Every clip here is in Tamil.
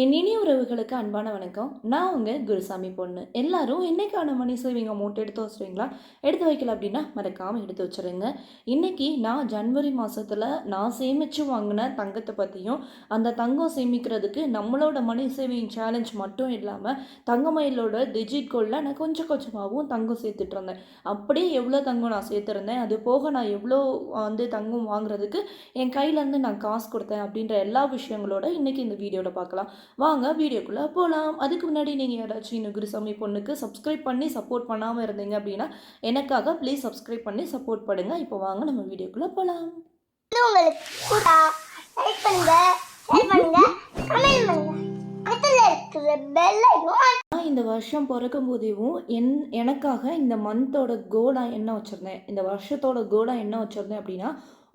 என் இனிய உறவுகளுக்கு அன்பான வணக்கம். நான் உங்கள் குருசாமி பொண்ணு. எல்லாரும் என்னைக்கான மணி சேவிங் அமௌண்ட் எடுத்து வச்சுருவீங்களா? எடுத்து வைக்கல அப்படின்னா மறக்காமல் எடுத்து வச்சுருங்க. இன்றைக்கி நான் ஜனவரி மாதத்தில் நான் சேமித்து வாங்கின தங்கத்தை பற்றியும் அந்த தங்கம் சேமிக்கிறதுக்கு நம்மளோட மணி சேவிங் சேலஞ்ச் மட்டும் இல்லாமல் தங்கமயிலோட டிஜிட் கோல்டில் நான் கொஞ்சம் கொஞ்சமாகவும் தங்கம் சேர்த்துட்டு இருந்தேன். அப்படியே எவ்வளோ தங்கம் நான் சேர்த்துருந்தேன் அது போக நான் எவ்வளோ வந்து தங்கம் வாங்குறதுக்கு என் கையிலேருந்து நான் காசு கொடுத்தேன் அப்படின்ற எல்லா விஷயங்களோட இன்றைக்கி இந்த வீடியோவில் பார்க்கலாம். வாங்க வீடியோக்குள்ளே போகலாம் அதுக்கு முன்னாடி நீங்கள் யாராச்சும் இன்னும் குருசாமி பொண்ணுக்கு சப்ஸ்கிரைப் பண்ணி சப்போர்ட் பண்ணாமல் இருந்தீங்க அப்படின்னா எனக்காக ப்ளீஸ் சப்ஸ்கிரைப் பண்ணி சப்போர்ட் பண்ணுங்கள் இப்போ வாங்க நம்ம வீடியோக்குள்ளே போகலாம் பண்ணுங்க பண்ணுங்க பண்ணுங்க. இந்த வருஷம் பிறக்கும் போதேவும் என் எனக்காக இந்த மந்தோட கோலாக என்ன வச்சுருந்தேன்? இந்த வருஷத்தோட கோலாக என்ன வச்சுருந்தேன் அப்படின்னா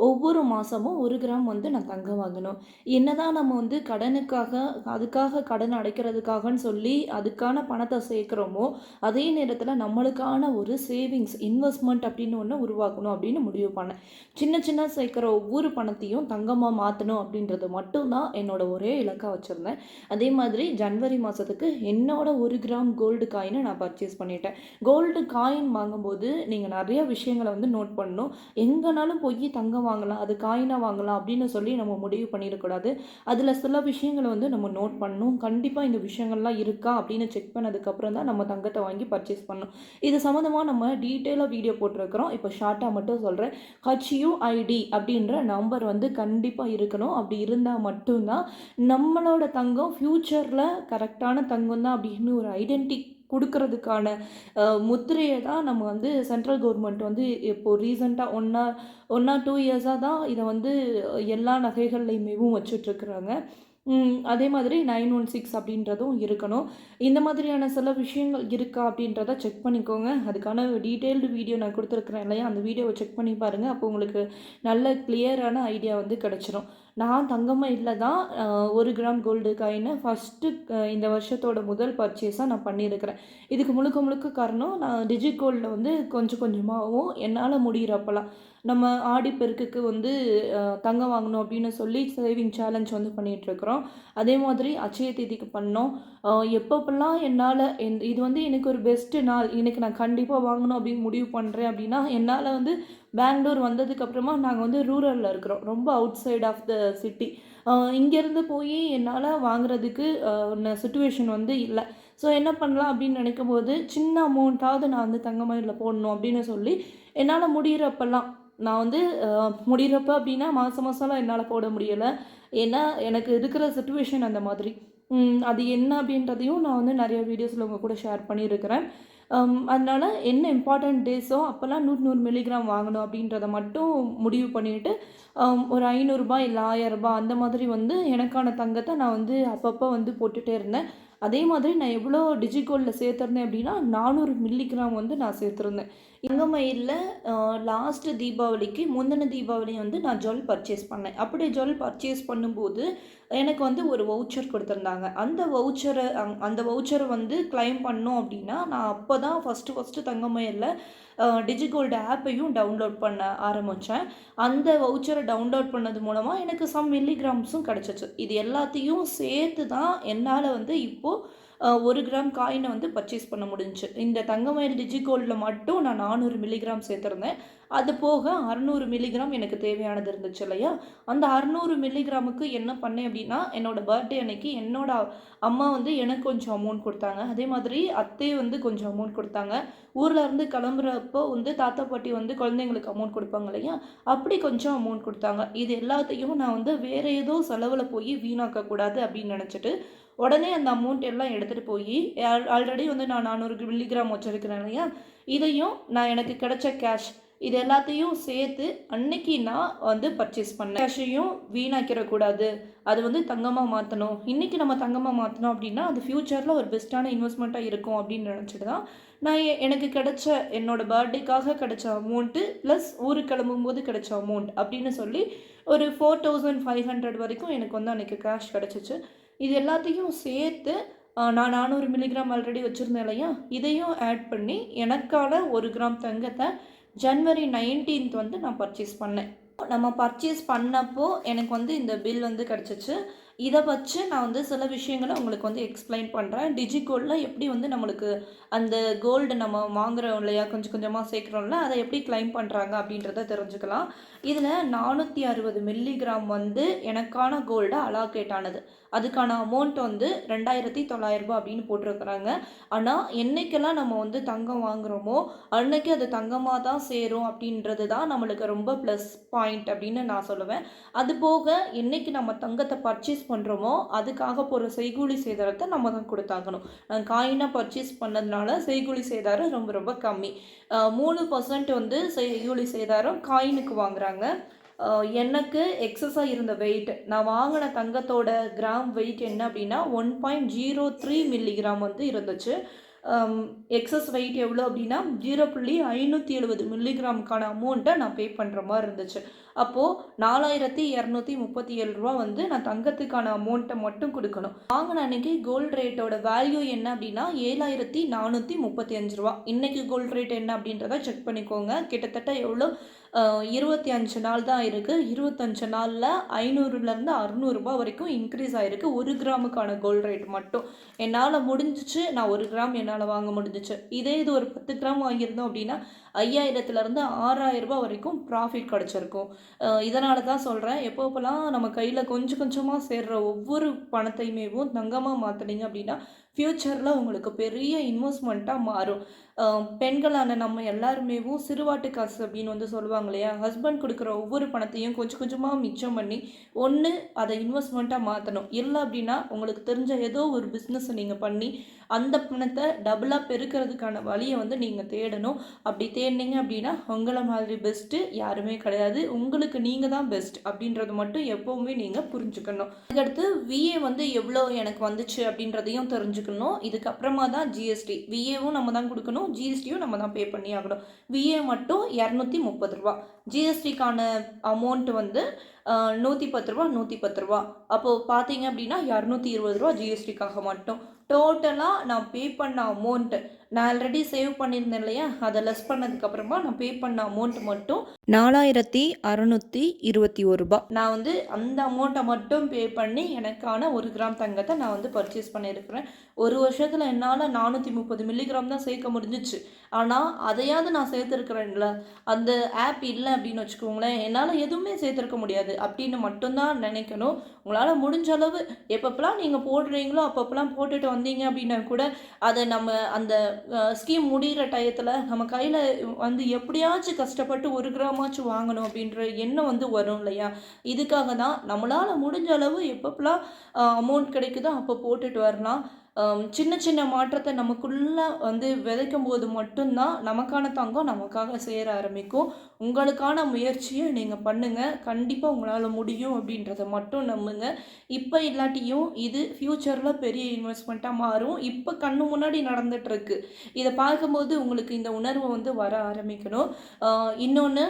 ஒவ்வொரு மாதமும் ஒரு கிராம் வந்து நான் தங்கம் வாங்கணும். என்னதான் நம்ம வந்து கடனுக்காக அதுக்காக கடன் அடைக்கிறதுக்காகன்னு சொல்லி அதுக்கான பணத்தை சேர்க்குறோமோ அதே நேரத்தில் நம்மளுக்கான ஒரு சேவிங்ஸ் இன்வெஸ்ட்மெண்ட் அப்படின்னு ஒன்று உருவாக்கணும் அப்படின்னு முடிவு பண்ணேன். சின்ன சின்ன சேர்க்குற ஒவ்வொரு பணத்தையும் தங்கமாக மாற்றணும் அப்படின்றது மட்டும்தான் என்னோட ஒரே இலக்காக வச்சுருந்தேன். அதே மாதிரி ஜனவரி மாதத்துக்கு என்னோட ஒரு கிராம் கோல்டு காயினை நான் பர்ச்சேஸ் பண்ணிட்டேன். கோல்டு காயின் வாங்கும்போது நீங்கள் நிறைய விஷயங்களை வந்து நோட் பண்ணணும். எங்கேனாலும் போய் தங்கம் வாங்கலாம் அது காயினாக வாங்கலாம் அப்படின்னு சொல்லி நம்ம முடிவு பண்ணிடக்கூடாது. அதில் சில விஷயங்களை வந்து நம்ம நோட் பண்ணணும். கண்டிப்பாக இந்த விஷயங்கள்லாம் இருக்கா அப்படின்னு செக் பண்ணதுக்கப்புறம் தான் நம்ம தங்கத்தை வாங்கி பர்ச்சேஸ் பண்ணணும். இது சம்மந்தமாக நம்ம டீட்டெயிலாக வீடியோ போட்டிருக்கிறோம். இப்போ ஷார்ட்டாக மட்டும் சொல்கிறேன் ஹச்யூஐடி அப்படின்ற நம்பர் வந்து கண்டிப்பாக இருக்கணும். அப்படி இருந்தால் மட்டும்தான் நம்மளோட தங்கம் ஃப்யூச்சரில் கரெக்டான தங்கம் தான் அப்படின்னு ஒரு ஐடென்டி கொடுக்கறதுக்கான முத்திரையை தான் நம்ம வந்து சென்ட்ரல் கவர்மெண்ட் வந்து இப்போது ரீசெண்டாக ஒன்றா ஒன்றா டூ இயர்ஸாக தான் இதை வந்து எல்லா நகைகள்லையுமேவும் வச்சுட்ருக்குறாங்க. அதே மாதிரி நைன் ஒன் சிக்ஸ் அப்படின்றதும் இருக்கணும். இந்த மாதிரியான சில விஷயங்கள் இருக்கா அப்படின்றத செக் பண்ணிக்கோங்க. அதுக்கான டீட்டெயில்டு வீடியோ நான் கொடுத்துருக்குறேன் இல்லையா? அந்த வீடியோவை செக் பண்ணி பாருங்கள் அப்போ உங்களுக்கு நல்ல கிளியரான ஐடியா வந்து கிடச்சிரும். நான் தங்கமயிலில் தான் ஒரு கிராம் கோல்டு காயினை ஃபஸ்ட்டு இந்த வருஷத்தோட முதல் பர்ச்சேஸாக நான் பண்ணியிருக்கிறேன். இதுக்கு முழுக்க முழுக்க காரணம் நான் டிஜி கோல்டில் வந்து கொஞ்சம் கொஞ்சமாகவும் என்னால் முடிகிறப்பெல்லாம் நம்ம ஆடிப்பெருக்குக்கு வந்து தங்கம் வாங்கணும் அப்படின்னு சொல்லி சேவிங் சேலஞ்ச் வந்து பண்ணிகிட்ருக்குறோம் அதே மாதிரி அச்சய தேதிக்கு பண்ணோம். எப்பப்பெல்லாம் என்னால் இது வந்து எனக்கு ஒரு பெஸ்ட்டு நாள். எனக்கு நான் கண்டிப்பாக வாங்கணும் அப்படின்னு முடிவு பண்ணுறேன் அப்படின்னா என்னால் வந்து பெங்களூர் வந்ததுக்கப்புறமா நாங்கள் வந்து ரூரலில் இருக்கிறோம். ரொம்ப outside of the city இங்கேருந்து போய் என்னால் வாங்குறதுக்கு சுச்சுவேஷன் வந்து இல்லை. ஸோ என்ன பண்ணலாம் அப்படின்னு நினைக்கும் போது சின்ன அமௌண்ட்டாவது நான் வந்து தங்கமயிலில் போடணும் அப்படின்னு சொல்லி என்னால் முடிகிறப்பெல்லாம் நான் வந்து முடிகிறப்ப அப்படின்னா மாதம் மாதம்லாம் என்னால் போட முடியலை. ஏன்னா எனக்கு இருக்கிற சுச்சுவேஷன் அந்த மாதிரி. அது என்ன அப்படின்றதையும் நான் வந்து நிறைய வீடியோஸில் உங்கள் கூட ஷேர் பண்ணியிருக்கிறேன். Um, அதனால் என்ன இம்பார்ட்டண்ட் டேஸோ அப்போல்லாம் நூறு நூறு மில்லிகிராம் வாங்கணும் அப்படின்றத மட்டும் முடிவு பண்ணிட்டு um, ஒரு ஐநூறுரூபா இல்லை ரூபாய் அந்த மாதிரி வந்து எனக்கான தங்கத்தை நான் வந்து அப்பப்போ வந்து போட்டுகிட்டே இருந்தேன். அதே மாதிரி நான் எவ்வளோ டிஜிகோல்டில் சேர்த்துருந்தேன் அப்படின்னா நானூறு மில்லிகிராம் வந்து நான் சேர்த்துருந்தேன். தங்கமயிலில் லாஸ்ட்டு தீபாவளிக்கு முந்தின தீபாவளி வந்து நான் ஜுவல் பர்ச்சேஸ் பண்ணேன். அப்படி ஜுவல் பர்ச்சேஸ் பண்ணும்போது எனக்கு வந்து ஒரு வவுச்சர் கொடுத்துருந்தாங்க. அந்த வவுச்சரை அந்த வவுச்சரை வந்து கிளைம் பண்ணோம் அப்படின்னா நான் அப்போ தான் ஃபஸ்ட்டு ஃபஸ்ட்டு தங்கமயிலில் டிஜிகோல்டு ஆப்பையும் டவுன்லோட் பண்ண ஆரம்பித்தேன் அந்த வவுச்சரை டவுன்லோட் பண்ணது மூலமாக எனக்கு சம் மில்லிகிராம்ஸும் கிடச்சிச்சு. இது எல்லாத்தையும் சேர்த்து தான் என்னால் வந்து இப்போது ஒரு கிராம் காயினை வந்து பர்ச்சேஸ் பண்ண முடிஞ்சு இந்த தங்கமயில் டிஜிகோல்டில் மட்டும் நான் நானூறு மில்லிகிராம் சேர்த்துருந்தேன். அது போக அறநூறு மில்லிகிராம் எனக்கு தேவையானது இருந்துச்சு இல்லையா? அந்த அறநூறு மில்லிகிராமுக்கு என்ன பண்ணேன் அப்படின்னா என்னோடய பர்த்டே அன்னைக்கு என்னோட அம்மா வந்து எனக்கு கொஞ்சம் அமௌண்ட் கொடுத்தாங்க. அதே மாதிரி அத்தை வந்து கொஞ்சம் அமௌண்ட் கொடுத்தாங்க. ஊரில் இருந்து கிளம்புறப்போ வந்து தாத்தா பாட்டி வந்து குழந்தைங்களுக்கு அமௌண்ட் கொடுப்பாங்க இல்லையா? அப்படி கொஞ்சம் அமௌண்ட் கொடுத்தாங்க. இது எல்லாத்தையும் நான் வந்து வேறு ஏதோ செலவில் போய் வீணாக்கக்கூடாது அப்படின்னு நினச்சிட்டு உடனே அந்த அமௌண்ட் எல்லாம் எடுத்துகிட்டு போய் ஆல்ரெடி வந்து நான் நானூறு மில்லிகிராம் வச்சுருக்கிறேன் இல்லையா? இதையும் நான் எனக்கு கிடைச்ச கேஷ் இது எல்லாத்தையும் சேர்த்து அன்னைக்கு நான் வந்து பர்ச்சேஸ் பண்ணேன். கேஷையும் வீணாக்கிடக்கூடாது அது வந்து தங்கமாக மாற்றணும் இன்றைக்கி நம்ம தங்கமாக மாற்றினோம் அப்படின்னா அது ஃப்யூச்சரில் ஒரு பெஸ்ட்டான இன்வெஸ்ட்மெண்ட்டாக இருக்கும் அப்படின்னு நினச்சிட்டு தான் நான் எனக்கு கிடைச்ச என்னோடய பர்த்டேக்காக கிடைச்ச அமௌண்ட்டு ப்ளஸ் ஊருக்கு கிளம்பும் போது கிடைச்ச அமௌண்ட் அப்படின்னு சொல்லி ஒரு ஃபோர் தௌசண்ட் ஃபைவ் ஹண்ட்ரட் வரைக்கும் எனக்கு வந்து அன்றைக்கி கேஷ் கிடச்சிச்சு. இது எல்லாத்தையும் சேர்த்து நான் நானூறு மில்லிகிராம் ஆல்ரெடி வச்சுருந்தேன் இல்லையா? இதையும் ஆட் பண்ணி எனக்கான ஒரு கிராம் தங்கத்தை ஜன்வரி நைன்டீன்த் வந்து நான் பர்ச்சேஸ் பண்ணேன். நம்ம பர்ச்சேஸ் பண்ணப்போ எனக்கு வந்து இந்த பில் வந்து கிடச்சிச்சு. இதை வச்சு நான் வந்து சில விஷயங்களை உங்களுக்கு வந்து எக்ஸ்பிளைன் பண்ணுறேன் டிஜிகோல்டில் எப்படி வந்து நம்மளுக்கு அந்த கோல்டு நம்ம வாங்குறோம் இல்லையா? கொஞ்சம் கொஞ்சமாக சேர்க்குறோம்ல அதை எப்படி கிளைம் பண்ணுறாங்க அப்படின்றத தெரிஞ்சுக்கலாம். இதில் நானூற்றி அறுபது மில்லிகிராம் வந்து எனக்கான கோல்டு அலாகேட் ஆனது. அதுக்கான அமௌண்ட் வந்து ரெண்டாயிரத்தி தொள்ளாயிரரூபா அப்படின்னு போட்டிருக்கிறாங்க. ஆனால் என்னைக்கெல்லாம் நம்ம வந்து தங்கம் வாங்குகிறோமோ அன்னைக்கு அது தங்கமாக தான் சேரும் அப்படின்றது தான் நம்மளுக்கு ரொம்ப ப்ளஸ் பாயிண்ட் அப்படின்னு நான் சொல்லுவேன். அது போக என்னைக்கு நம்ம தங்கத்தை பர்ச்சேஸ் பண்ணுறோமோ அதுக்காக போகிற செய்கூலி சேதாரத்தை நம்ம தான் கொடுத்தாகணும். காயினாக பர்ச்சேஸ் பண்ணதுனால செய்கூலி சேதாரம் ரொம்ப ரொம்ப கம்மி. மூணு பர்சன்ட் வந்து செய்கூலி சேதாரம் காயினுக்கு வாங்குறாங்க. எனக்கு எக்ஸஸாக இருந்த வெயிட் நான் வாங்கின தங்கத்தோட கிராம் வெயிட் என்ன அப்படின்னா one point zero three milligram வந்து இருந்துச்சு. எக்ஸஸ் வெயிட் எவ்வளோ அப்படின்னா ஜீரோ புள்ளி ஐநூற்றி எழுபது மில்லிகிராமுக்கான அமௌண்ட்டை நான் பே பண்ணுற மாதிரி இருந்துச்சு. அப்போது நாலாயிரத்தி இரநூத்தி முப்பத்தி ஏழு ரூபா வந்து நான் தங்கத்துக்கான அமௌண்ட்டை மட்டும் கொடுக்கணும். வாங்கின அன்னைக்கு கோல்டு ரேட்டோட வேல்யூ என்ன அப்படின்னா ஏழாயிரத்தி நானூற்றி முப்பத்தி அஞ்சு ரூபா. இன்றைக்கி கோல்டு ரேட் என்ன அப்படின்றத செக் பண்ணிக்கோங்க. கிட்டத்தட்ட எவ்வளோ இருபத்தி அஞ்சு நாள் தான் இருக்குது இருபத்தஞ்சு நாளில் ஐநூறுலேருந்து அறுநூறுபா வரைக்கும் இன்க்ரீஸ் ஆகிருக்கு ஒரு கிராமுக்கான கோல்டு ரேட் மட்டும். என்னால் முடிஞ்சிச்சு. நான் ஒரு கிராம் என்னால் வாங்க முடிஞ்சிச்சு. இதே இது ஒரு பத்து கிராம் வாங்கியிருந்தோம் அப்படின்னா ஐயாயிரத்துலேருந்து ஆறாயிரரூபா வரைக்கும் ப்ராஃபிட் கிடச்சிருக்கும். இதனால தான் சொல்கிறேன் எப்போப்பெல்லாம் நம்ம கையில் கொஞ்சம் கொஞ்சமாக சேர்கிற ஒவ்வொரு பணத்தையுமேவும் தங்கமாக மாற்றினீங்க அப்படின்னா ஃப்யூச்சரில் உங்களுக்கு பெரிய இன்வெஸ்ட்மெண்ட்டாக மாறும். பெண்களான நம்ம எல்லாருமேவும் சிறுவாட்டு காசு அப்படின்னு வந்து சொல்லுவாங்க இல்லையா? ஹஸ்பண்ட் கொடுக்குற ஒவ்வொரு பணத்தையும் கொஞ்சம் கொஞ்சமாக மிச்சம் பண்ணி ஒன்று அதை இன்வெஸ்ட்மெண்ட்டாக மாற்றணும் இல்லை அப்படின்னா உங்களுக்கு தெரிஞ்ச ஏதோ ஒரு பிஸ்னஸை நீங்கள் பண்ணி அந்த பணத்தை டபுளாக பெருக்கிறதுக்கான வழியை வந்து நீங்கள் தேடணும். அப்படி தேடினீங்க அப்படின்னா உங்களை மாதிரி பெஸ்ட்டு யாருமே கிடையாது. உங்களுக்கு நீங்கள் தான் பெஸ்ட் அப்படின்றது மட்டும் எப்போவுமே நீங்கள் புரிஞ்சுக்கணும். அதுக்கடுத்து விஏ வந்து எவ்வளோ எனக்கு வந்துச்சு அப்படின்றதையும் தெரிஞ்சுக்கணும். இதுக்கப்புறமா தான் ஜிஎஸ்டி விஏவும் நம்ம தான் கொடுக்கணும். ஜிஎஸ்டியும் நம்ம தான் பே பண்ணி ஆகணும். விஏ மட்டும் இரநூத்தி முப்பது ரூபா. ஜிஎஸ்டிக்கான அமௌண்ட் வந்து நூற்றி பத்து ரூபா நூற்றி பத்து ரூபா. அப்போது பார்த்தீங்க அப்படின்னா இரநூத்தி இருபது ரூபா ஜிஎஸ்டிக்காக மட்டும். டோட்டலாக நான் பே பண்ண அமௌண்ட்டு நான் ஆல்ரெடி சேவ் பண்ணியிருந்தேன் இல்லையா? அதை லெஸ் பண்ணதுக்கப்புறமா நான் பே பண்ண அமௌண்ட் மட்டும் நாலாயிரத்தி அறநூற்றி இருபத்தி ஒரு ரூபாய் நான் வந்து அந்த அமௌண்ட்டை மட்டும் பே பண்ணி எனக்கான ஒரு கிராம் தங்கத்தை நான் வந்து பர்ச்சேஸ் பண்ணியிருக்கிறேன். ஒரு வருஷத்தில் என்னால் நானூற்றி முப்பது மில்லிகிராம் தான் சேர்க்க முடிஞ்சிச்சு. ஆனால் அதையாவது நான் சேர்த்துருக்குறேன்ல. அந்த ஆப் இல்லை அப்படின்னு வச்சுக்கோங்களேன். என்னால் எதுவுமே சேர்த்துருக்க முடியாது. அப்படின்னு மட்டும்தான் நினைக்கணும். உங்களால் முடிஞ்ச அளவு எப்பப்பெல்லாம் நீங்கள் போடுறீங்களோ அப்பப்பெல்லாம் போட்டுட்டு வந்தீங்க அப்படின்னா கூட அதை நம்ம அந்த ஸ்கீம் முடிகிற டயத்தில் நம்ம கையில் வந்து எப்படியாச்சும் கஷ்டப்பட்டு ஒரு கிராமாச்சும் வாங்கணும் அப்படின்ற எண்ணம் வந்து வரும் இல்லையா? இதுக்காக தான் நம்மளால் முடிஞ்ச அளவு எப்பப்பெல்லாம் அமௌண்ட் கிடைக்குதோ அப்போ போட்டுட்டு வரலாம். சின்ன சின்ன மாற்றத்தை நமக்குள்ள வந்து விதைக்கும் போது மட்டும்தான் நமக்கான தங்கம் நமக்காக சேர ஆரம்பிக்கும். உங்களுக்கான முயற்சியை நீங்கள் பண்ணுங்கள் கண்டிப்பாக உங்களால் முடியும் அப்படின்றத மட்டும் நம்புங்க. இப்போ இல்லாட்டியும் இது ஃப்யூச்சரில் பெரிய இன்வெஸ்ட்மெண்ட்டாக மாறும். இப்போ கண்ணு முன்னாடி நடந்துகிட்ருக்கு இதை பார்க்கும்போது உங்களுக்கு இந்த உணர்வு வந்து வர ஆரம்பிக்கணும். இன்னொன்று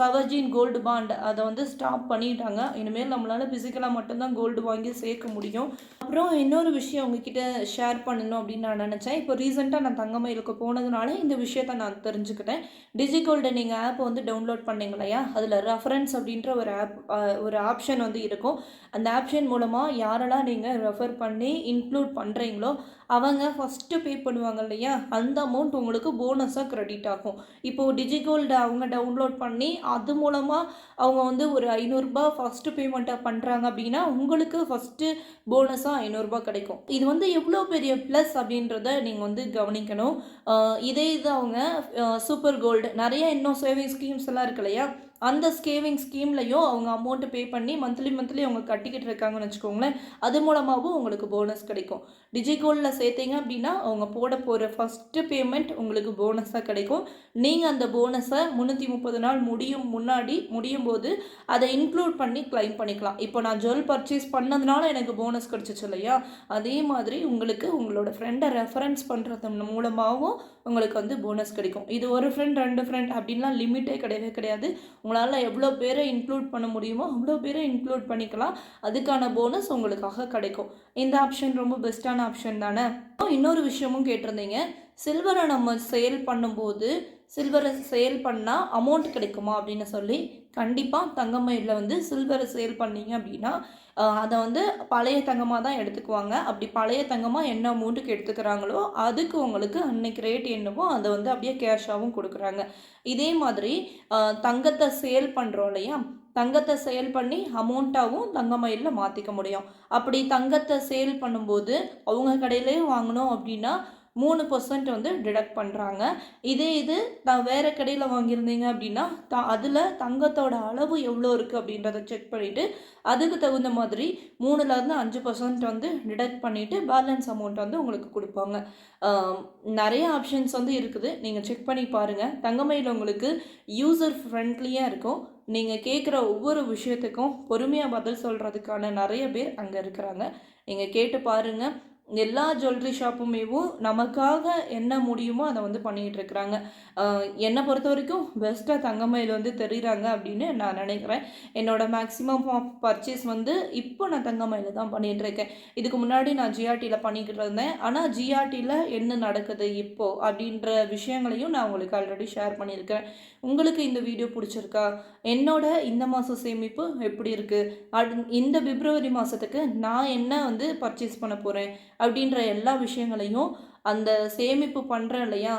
சவர்ஜின் கோல்டு பாண்ட் அதை வந்து ஸ்டாப் பண்ணிட்டாங்க. இனிமேல் நம்மளால் ஃபிசிக்கலாக மட்டும்தான் கோல்டு வாங்கி சேர்க்க முடியும். அப்புறம் இன்னொரு விஷயம் உங்ககிட்ட ஷேர் பண்ணணும் அப்படின்னு நான் நினச்சேன். இப்போ ரீசெண்டாக நான் தங்கமயிலுக்கு போனதுனால இந்த விஷயத்த நான் தெரிஞ்சுக்கிட்டேன். டிஜிகோல்டு நீங்கள் ஆப் வந்து டவுன்லோட் பண்ணிங்க இல்லையா? அதில் ரெஃபரன்ஸ் அப்படின்ற ஒரு ஆப் ஒரு ஆப்ஷன் வந்து இருக்கும். அந்த ஆப்ஷன் மூலமாக யாரெல்லாம் நீங்கள் ரெஃபர் பண்ணி இன்க்ளூட் பண்ணுறீங்களோ அவங்க ஃபஸ்ட்டு பே பண்ணுவாங்க இல்லையா? அந்த அமௌண்ட் உங்களுக்கு போனஸாக க்ரெடிட் ஆகும். இப்போது டிஜிகோல்டு அவங்க டவுன்லோட் பண்ணி அது மூலமாக அவங்க வந்து ஒரு ஐநூறுரூபா ஃபஸ்ட்டு பேமெண்ட்டாக பண்ணுறாங்க அப்படின்னா உங்களுக்கு ஃபஸ்ட்டு போனஸாக ஐநூறுரூபா கிடைக்கும். இது வந்து எவ்வளோ பெரிய ப்ளஸ் அப்படின்றத நீங்கள் வந்து கவனிக்கணும். இதே இது அவங்க சூப்பர் கோல்டு நிறைய இன்னும் சேவிங் ஸ்கீம்ஸ் எல்லாம் இருக்கு இல்லையா? அந்த ஸ்கேவிங் ஸ்கீம்லையும் அவங்க அமௌண்ட்டு பே பண்ணி மந்த்லி மந்த்லி அவங்க கட்டிக்கிட்டு இருக்காங்கன்னு வச்சுக்கோங்களேன். அது மூலமாகவும் உங்களுக்கு போனஸ் கிடைக்கும். டிஜிகோல்டில் சேர்த்தீங்க அப்படின்னா அவங்க போட போகிற ஃபஸ்ட்டு பேமெண்ட் உங்களுக்கு போனஸாக கிடைக்கும். நீங்கள் அந்த போனஸை முந்நூற்றி முப்பது நாள் முடியும் முன்னாடி முடியும் போது அதை இன்க்ளூட் பண்ணி க்ளைம் பண்ணிக்கலாம். இப்போ நான் ஜுவல் பர்ச்சேஸ் பண்ணதுனால எனக்கு போனஸ் கிடச்சிச்சு இல்லையா? அதே மாதிரி உங்களுக்கு உங்களோட ஃப்ரெண்டை ரெஃபரன்ஸ் பண்ணுறது மூலமாகவும் உங்களுக்கு வந்து போனஸ் கிடைக்கும். இது ஒரு ஃப்ரெண்ட் ரெண்டு ஃப்ரெண்ட் அப்படின்லாம் லிமிட்டே கிடையவே கிடையாது. உங்களால் எவ்வளோ பேரை இன்க்ளூட் பண்ண முடியுமோ அவ்வளோ பேரை இன்க்ளூட் பண்ணிக்கலாம். அதுக்கான போனஸ் உங்களுக்காக கிடைக்கும். இந்த ஆப்ஷன் ரொம்ப பெஸ்ட்டான ஆப்ஷன் தானே? இன்னொரு விஷயமும் கேட்டிருந்தீங்க. சில்வரை நம்ம சேல் பண்ணும்போது சில்வரை சேல் பண்ணால் அமௌண்ட் கிடைக்குமா அப்படின்னு சொல்லி கண்டிப்பாக தங்கமயிலில் வந்து சில்வரை சேல் பண்ணீங்க அப்படின்னா அதை வந்து பழைய தங்கமாக தான் எடுத்துக்குவாங்க. அப்படி பழைய தங்கமாக என்ன அமௌண்ட்டுக்கு எடுத்துக்கிறாங்களோ அதுக்கு உங்களுக்கு அன்னைக்கு ரேட் என்னவோ அதை வந்து அப்படியே கேஷாகவும் கொடுக்குறாங்க. இதே மாதிரி தங்கத்தை சேல் பண்ணுறோம் இல்லையா? தங்கத்தை சேல் பண்ணி அமௌண்ட்டாகவும் தங்கமயிலில் மாற்றிக்க முடியும். அப்படி தங்கத்தை சேல் பண்ணும்போது அவங்க கடையிலேயே வாங்கினோம் அப்படின்னா மூணு பர்சன்ட் வந்து டிடக்ட் பண்ணுறாங்க இதே இது நான் வேறு கடையில் வாங்கியிருந்தீங்க அப்படின்னா த அதில் தங்கத்தோட அளவு எவ்வளோ இருக்குது அப்படின்றத செக் பண்ணிவிட்டு அதுக்கு தகுந்த மாதிரி மூணுலேருந்து அஞ்சு பர்சன்ட் வந்து டிடக்ட் பண்ணிவிட்டு பேலன்ஸ் அமௌண்ட் வந்து உங்களுக்கு கொடுப்பாங்க. நிறைய ஆப்ஷன்ஸ் வந்து இருக்குது. நீங்கள் செக் பண்ணி பாருங்கள் தங்கமயில் உங்களுக்கு யூசர் ஃப்ரெண்ட்லியாக இருக்கும். நீங்கள் கேட்குற ஒவ்வொரு விஷயத்துக்கும் பொறுமையாக பதில் சொல்கிறதுக்கான நிறைய பேர் அங்கே இருக்கிறாங்க. நீங்கள் கேட்டு பாருங்கள் எல்லா ஜுவல்லரி ஷாப்புமேவும் நமக்காக என்ன முடியுமோ அதை வந்து பண்ணிகிட்டு இருக்கிறாங்க. என்னை பொறுத்த வரைக்கும் பெஸ்ட்டாக தங்கமயில் வந்து தெரியுறாங்க அப்படின்னு நான் நினைக்கிறேன். என்னோட மேக்ஸிமம் ஆஃப் பர்ச்சேஸ் வந்து இப்போ நான் தங்கமயில் தான் பண்ணிகிட்டு இருக்கேன். இதுக்கு முன்னாடி நான் ஜிஆர்டியில் பண்ணிக்கிட்டு இருந்தேன். ஆனால் ஜிஆர்டியில் என்ன நடக்குது இப்போது அப்படின்ற விஷயங்களையும் நான் உங்களுக்கு ஆல்ரெடி ஷேர் பண்ணியிருக்கேன் உங்களுக்கு இந்த வீடியோ பிடிச்சிருக்கா? என்னோட இந்த மாத சேமிப்பு எப்படி இருக்குது அடு இந்த பிப்ரவரி மாதத்துக்கு நான் என்ன வந்து பர்ச்சேஸ் பண்ண போகிறேன் அப்படின்ற எல்லா விஷயங்களையும் அந்த சேமிப்பு பண்ணுறேன் இல்லையா?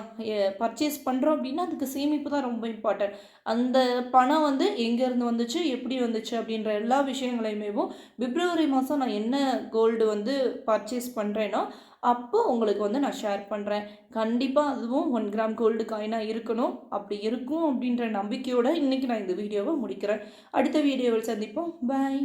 பர்ச்சேஸ் பண்ணுறோம் அப்படின்னா அதுக்கு சேமிப்பு தான் ரொம்ப இம்பார்ட்டன்ட் அந்த பணம் வந்து எங்கேருந்து வந்துச்சு எப்படி வந்துச்சு அப்படின்ற எல்லா விஷயங்களையுமேவும் பிப்ரவரி மாதம் நான் என்ன கோல்டு வந்து பர்ச்சேஸ் பண்ணுறேனோ அப்போ உங்களுக்கு வந்து நான் ஷேர் பண்ணுறேன் கண்டிப்பாக அதுவும் ஒன் கிராம் கோல்டு காயினாக இருக்கணும். அப்படி இருக்கும் அப்படின்ற நம்பிக்கையோடு இன்றைக்கி நான் இந்த வீடியோவை முடிக்கிறேன். அடுத்த வீடியோவில் சந்திப்போம். பாய்